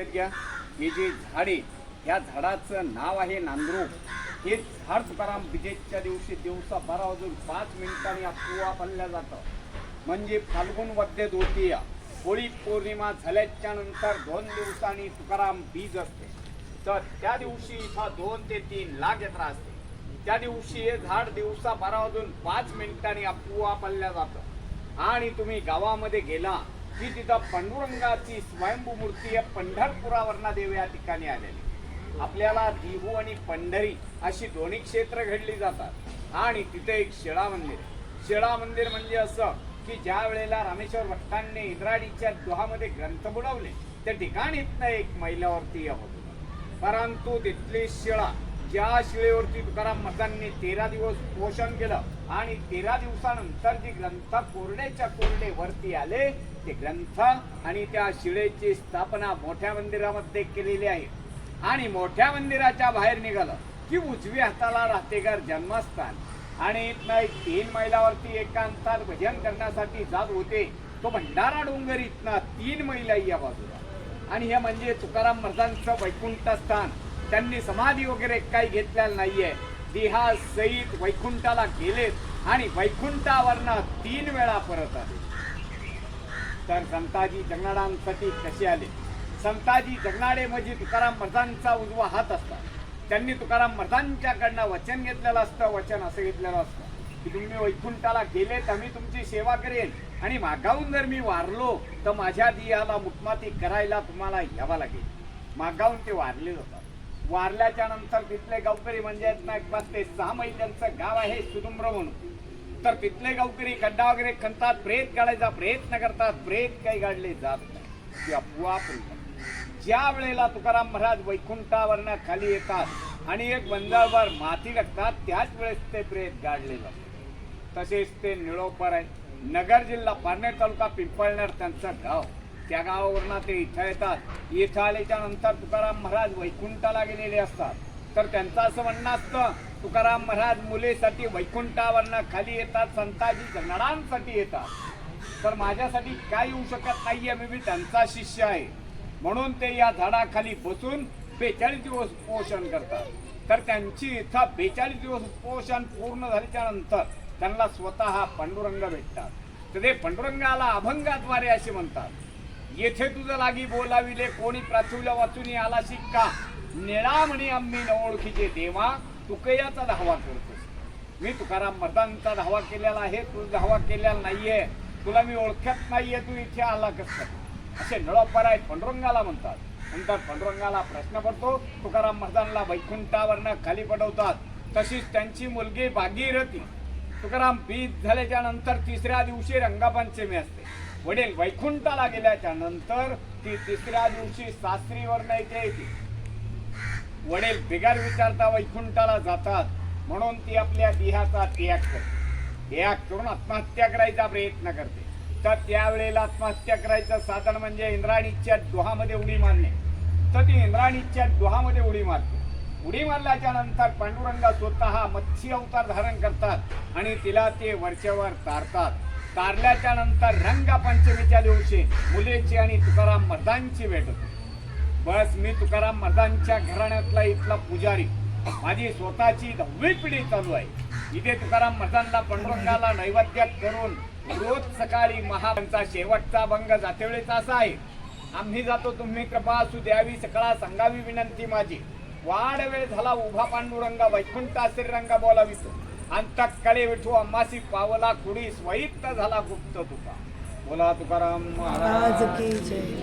लक्षात घ्या. हे जे झाडे या झाडाचं नाव आहे नांद्रो हे झाड तुकाराम विजेच्या दिवशी दिवसा बारा वाजून पाच मिनिटांनी अपुवा बनल्या जातं. म्हणजे फाल्गुन वद्य द्वितीया. होळी पौर्णिमा झाल्याच्यानंतर दोन दिवसांनी तुकाराम बीज असते. तर त्या दिवशी इथं दोन ते तीन लाख यात्रा असते. त्या दिवशी हे झाड दिवसा बारा वाजून पाच मिनिटांनी अपुवा पडल्या जातं. आणि तुम्ही गावामध्ये गेला की तिथं पांडुरंगाची स्वयंभू मूर्ती आहे पंढरपुरावरना देव या ठिकाणी आलेली. आपल्याला दिहू आणि पंढरी अशी दोन्ही क्षेत्र घडली जातात. आणि तिथे एक शिळा मंदिर शिळा मंदिर म्हणजे असं की ज्या वेळेला रामेश्वर भट्टांनी इंद्राणीच्या दुहामध्ये ग्रंथ बुडवले त्या ठिकाणी एक महिलावरती या होत. परंतु तिथली शिळा ज्या शिळेवरती तुकाराम महाराजांनी तेरा दिवस पोषण केलं आणि तेरा दिवसानंतर जी ग्रंथ कोरड्याच्या कोरडे वरती आले ते ग्रंथ आणि त्या शिळेची स्थापना मोठ्या मंदिरामध्ये केलेली आहे. आणि मोठ्या मंदिराच्या बाहेर निघालं की उजवी हाताला राहतेकर जन्मस्थान. आणि इथनं तीन मैलावरती एकांतात भजन करण्यासाठी जात होते. तो भंडारा डोंगर इथनं तीन मैला या बाजूला. आणि हे म्हणजे तुकाराम महाराजांचं वैकुंठ स्थान त्यांनी समाधी वगैरे काही घेतलेलं नाहीये. देहा सहित वैकुंठाला गेलेत आणि वैकुंठावरनं तीन वेळा परत आले. तर संताजी जगनाडांसाठी कसे आले? संताजी जगनाडे म्हणजे तुकाराम मर्दांचा उजवा हात असतात त्यांनी तुकाराम मर्दांच्याकडनं वचन घेतलेलं असतं वचन असं घेतलेलं असतं. की तुम्ही वैकुंठाला गेले तर मी तुमची सेवा करेन. आणि मागाहून जर मी वारलो तर माझ्या दियाला मुखमाती करायला तुम्हाला यावं लागेल. मागाहून ते वारले जातात. वारल्याच्या नंतर तिथले गावकरी म्हणजे आहेत ना एक पाच ते सहा महिन्यांचं गाव आहे सुदुम्र म्हणून. तर तिथले गावकरी खड्डा वगैरे खणतात प्रेत काढायचा प्रयत्न करतात प्रेत काही काढले जात नाही. ते ज्या वेळेला तुकाराम महाराज वैकुंठावरनं खाली येतात आणि एक बंजावर माती लागतात त्याच वेळेस ते प्रेत गाडले जातात. तसेच ते निळोपर आहे नगर जिल्हा पारनेर तालुका पिंपळनेर त्यांचं गाव. त्या गावावरनं ते इथं येतात. इथं आल्याच्यानंतर तुकाराम महाराज वैकुंठाला गेलेले असतात. तर त्यांचं असं म्हणणं असतं तुकाराम महाराज मुलेसाठी वैकुंठावरनं खाली येतात संताजी जगणारांसाठी येतात. तर माझ्यासाठी काय येऊ शकत नाही आहे मी बी त्यांचा शिष्य आहे. म्हणून ते या झाडाखाली बसून बेचाळीस दिवस पोषण करतात. तर त्यांची इथं बेचाळीस दिवस पोषण पूर्ण झाल्याच्यानंतर त्यांना स्वतः पांडुरंग भेटतात. तर ते पांडुरंगाला अभंगाद्वारे असे म्हणतात. येथे तुझं लागी बोलाविले कोणी प्राचुल्या वाचून आला शिक्का. निळा म्हणे आम्ही न ओळखीचे देवा तुकयाचा धावा करतोस. मी तुकाराम मर्दांचा धावा केलेला आहे तू धावा केलेला नाहीये. तुला मी ओळखत नाहीये तू इथे आला कसं? असे नळोपर आहेत पांडुरंगाला म्हणतात. नंतर पांडुरंगाला प्रश्न पडतो तुकाराम महाराजांना वैकुंठावरनं खाली पडवतात. तशीच त्यांची मुलगी भागीरथी तुकाराम बीज झाल्याच्यानंतर तिसऱ्या दिवशी रंगापंचमी असते. वडील वैकुंठाला गेल्याच्यानंतर ती तिसऱ्या दिवशी सासरीवर इथे येते. वडील बिगार विचारता वैकुंठाला जातात म्हणून ती आपल्या देहाचा त्याग करते. त्याग करून आत्महत्या करायचा प्रयत्न करते. तर त्यावेळेला आत्महत्या करायचं साधन म्हणजे इंद्राणीच्या डोहामध्ये उडी मारणे. तर ती इंद्राणीच्या डोहामध्ये उडी मारते. उडी मारल्याच्या नंतर पांडुरंगा स्वतः मत्स्य अवतार धारण करतात आणि तिला ते वरच्यावर तारतात. तारल्याच्या नंतर रंगपंचमीच्या दिवशी मुलीची आणि तुकाराम मर्दांची भेट होते. बस मी तुकाराम मर्दांच्या घराण्यातला इथला पुजारी. माझी स्वतःची दहावी पिढी चालू आहे. इथे तुकाराम मर्दांना पांडुरंगाला नैवेद्यात करून रोज सकाळी महाराजांचा शेवटचा भंग जातेवेळेचा असा आहे. आम्ही जातो तुम्ही कृपा असू द्यावी सकाळ सांगावी विनंती माझी. वाढ वेळ झाला उभा पांडुरंगा वैकुंठ श्रीरंगा बोलावितो. अंतकळे विठू अम्मासी पावला कुडी स्वैत झाला गुप्त तुका. बोला तुकाराम महाराज की जय.